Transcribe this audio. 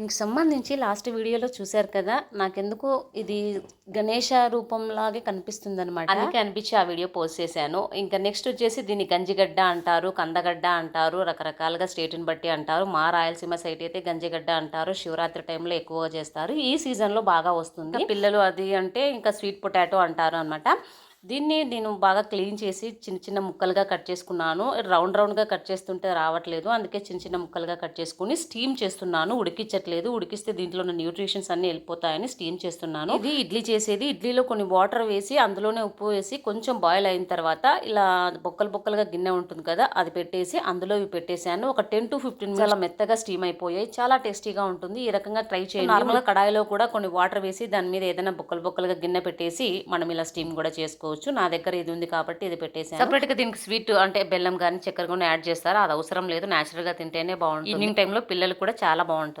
దీనికి సంబంధించి లాస్ట్ వీడియోలో చూశారు కదా నాకెందుకో ఇది గణేష రూపంలాగే కనిపిస్తుంది అనమాట అందుకే అనిపించి ఆ వీడియో పోస్ట్ చేశాను. ఇంకా నెక్స్ట్ వచ్చేసి దీన్ని గంజిగడ్డ అంటారు కందగడ్డ అంటారు రకరకాలుగా స్టేట్ని బట్టి అంటారు. మా రాయలసీమ సైడ్ అయితే గంజిగడ్డ అంటారు శివరాత్రి టైంలో ఎక్కువగా చేస్తారు. ఈ సీజన్లో బాగా వస్తుంది. పిల్లలు అది అంటే ఇంకా స్వీట్ పొటాటో అంటారు అనమాట దీన్ని నేను బాగా క్లీన్ చేసి చిన్న చిన్న ముక్కలుగా కట్ చేసుకున్నాను. రౌండ్ రౌండ్గా కట్ చేస్తుంటే రావట్లేదు. అందుకే చిన్న చిన్న ముక్కలుగా కట్ చేసుకుని స్టీమ్ చేస్తున్నాను. ఉడికించట్లేదు. ఉడికిస్తే దీంట్లో ఉన్న న్యూట్రిషన్స్ అన్ని వెళ్ళిపోతాయని స్టీమ్ చేస్తున్నాను. ఇది ఇడ్లీ చేసేది. ఇడ్లీలో కొన్ని వాటర్ వేసి అందులోనే ఉప్పు వేసి కొంచెం బాయిల్ అయిన తర్వాత ఇలా బొక్కలు బొక్కలుగా గిన్నె ఉంటుంది కదా అది పెట్టేసి అందులో ఇవి పెట్టేశాను. ఒక టెన్ టు ఫిఫ్టీన్ చాలా మెత్తగా స్టీమ్ అయిపోయాయి. చాలా టేస్టీగా ఉంటుంది. ఈ రకంగా ట్రై చేయండి. నార్మల్గా కడాయిలో కూడా కొన్ని వాటర్ వేసి దాని మీద ఏదైనా బొక్కలు బొక్కలుగా గిన్నె పెట్టేసి మనం ఇలా స్టీమ్ కూడా చేసుకోవచ్చు. నా దగ్గర ఇది ఉంది కాబట్టి ఇది పెట్టేసాను సపరేట్గా దీనికి స్వీట్ అంటే బెల్లం కానీ చక్కెర కానీ యాడ్ చేస్తారు? అది అవసరం లేదు. నేచురల్గా తింటేనే బాగుంటుంది. ఈవినింగ్ టైంలో పిల్లలు కూడా చాలా బాగుంటుంది